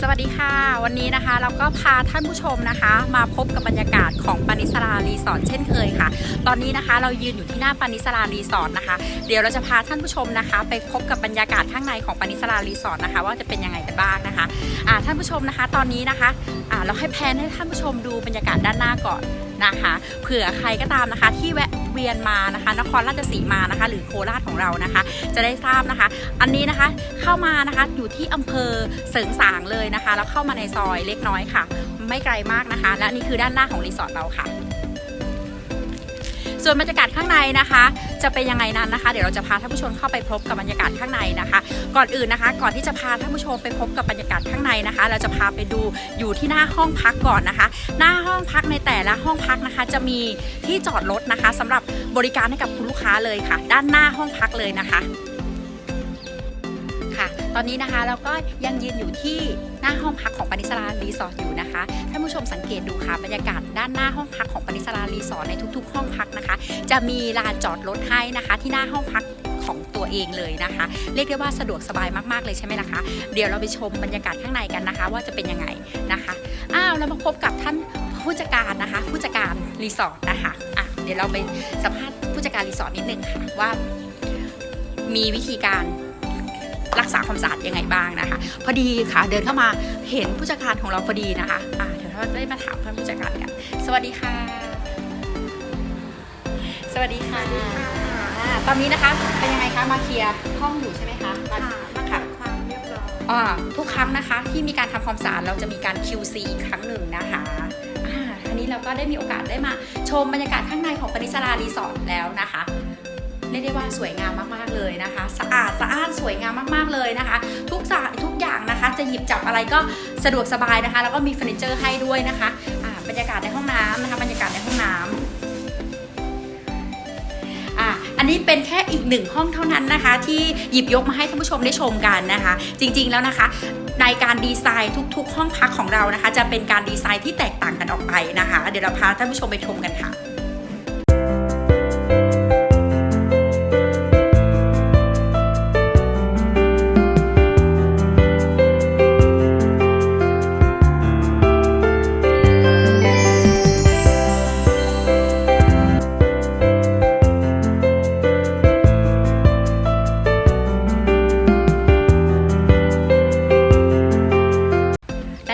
สวัสดีค่ะ วันนี้นะคะเราก็พาท่านผู้ชมนะคะ มาพบกับบรรยากาศของปานิสรารีสอร์ทเช่นเคยค่ะ ตอนนี้นะคะเรายืนอยู่ที่หน้าปานิสรารีสอร์ทนะคะ เดี๋ยวเราจะพาท่านผู้ชมนะคะ ไปพบกับบรรยากาศข้างในของปานิสรารีสอร์ทนะคะ ว่าจะเป็นยังไงกันบ้างนะคะะท่านผู้ชมนะคะตอนนี้นะคะะเราให้แพนให้ท่านผู้ชมดูบรรยากาศด้านหน้าก่อน นะคะเผื่อใครก็ตามนะคะ ที่แวะเวียนมานะคะ นครราชสีมานะคะ หรือโคราชของเรานะคะ จะได้ทราบนะคะ อันนี้นะคะเข้ามานะคะอยู่ที่อำเภอเสริงสางเลยนะคะ แล้วเข้ามาในซอยเล็กน้อยค่ะ ไม่ไกลมากนะคะ และนี่คือด้านหน้าของรีสอร์ทเราค่ะ ส่วนบรรยากาศข้างในนะคะ จะเป็นยังไงนั้นนะคะ เดี๋ยวเราจะพาท่านผู้ชมเข้าไปพบกับบรรยากาศข้างในนะคะ ก่อนอื่นนะคะ ก่อนที่จะพาท่านผู้ชมไปพบกับบรรยากาศข้างในนะคะ เราจะพาไปดูอยู่ที่หน้าห้องพักก่อนนะคะ หน้าห้องพักในแต่ละห้องพักนะคะ จะมีที่จอดรถนะคะสำหรับบริการให้กับคุณลูกค้าเลยค่ะ ด้านหน้าห้องพักเลยนะคะค่ะ ตอนนี้นะคะเราก็ยังยืนอยู่ที่หน้าห้องพักของปณิสรารีสอร์ทอยู่นะคะท่านผู้ชมสังเกตดูค่ะบรรยากาศด้านหน้าห้องพักของปณิสรารีสอร์ทในทุก ๆ ห้องพักนะคะ จะมีลานจอดรถให้นะคะ ที่หน้าห้องพักของตัวเองเลยนะคะ เรียกได้ว่าสะดวกสบายมากๆเลยใช่ไหมล่ะคะ เดี๋ยวเราไปชมบรรยากาศข้างในกันนะคะ ว่าจะเป็นยังไงนะคะอ้าวเรามาพบกับท่านผู้จัดการนะคะ ผู้จัดการรีสอร์ทนะคะอะเดี๋ยวเราไปสัมภาษณ์ผู้จัดการรีสอร์ทนิดนึงค่ะว่า มีวิธีการ รักษาความสะอาดยังไงบ้างนะคะ พอดีค่ะเดินเข้ามาเห็นผู้จัดการของเราพอดีนะคะอ่าเดี๋ยวเราได้มาถามท่านผู้จัดการกัน สวัสดีค่ะ สวัสดีค่ะอ่าตอนนี้นะคะเป็นยังไงคะมาเคลียร์ห้องอยู่ใช่ไหมคะมาค่ะมาจัดความเรียบร้อยอ่าทุกครั้งนะคะที่มีการทำความสะอาดเราจะมีการ QC อีกครั้งหนึ่งนะคะอ่าอันนี้เราก็ได้มีโอกาสได้มาชมบรรยากาศข้างในของปณิสรารีสอร์ทแล้วนะคะ เรียกได้ว่าสวยงามมากๆเลยนะคะ สะอาดสะอ้านสวยงามมากๆเลยนะคะ ทุกสะทุกอย่างนะคะจะหยิบจับอะไรก็สะดวกสบายนะคะ แล้วก็มีเฟอร์นิเจอร์ให้ด้วยนะคะบรรยากาศในห้องน้ำนะคะบรรยากาศในห้องน้ำอันนี้เป็นแค่อีกหนึ่งห้องเท่านั้นนะคะ ที่หยิบยกมาให้ท่านผู้ชมได้ชมกันนะคะ จริงๆแล้วนะคะในการดีไซน์ทุก ๆ ห้องพักของเรานะคะ จะเป็นการดีไซน์ที่แตกต่างกันออกไปนะคะ เดี๋ยวเราพาท่านผู้ชมไปชมกันค่ะ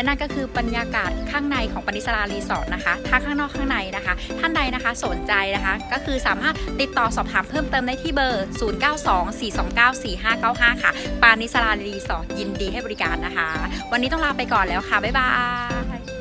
นั่นก็คือบรรยากาศข้างในของปณิสรารีสอร์ทนะคะถ้าข้างนอกข้างในนะคะ ท่านใดนะคะสนใจนะคะ ก็คือสามารถติดต่อสอบถามเพิ่มเติมได้ที่เบอร์ 0924294595 ค่ะปานิสรารีสอร์ทยินดีให้บริการนะคะ วันนี้ต้องลาไปก่อนแล้วค่ะ บ๊ายบาย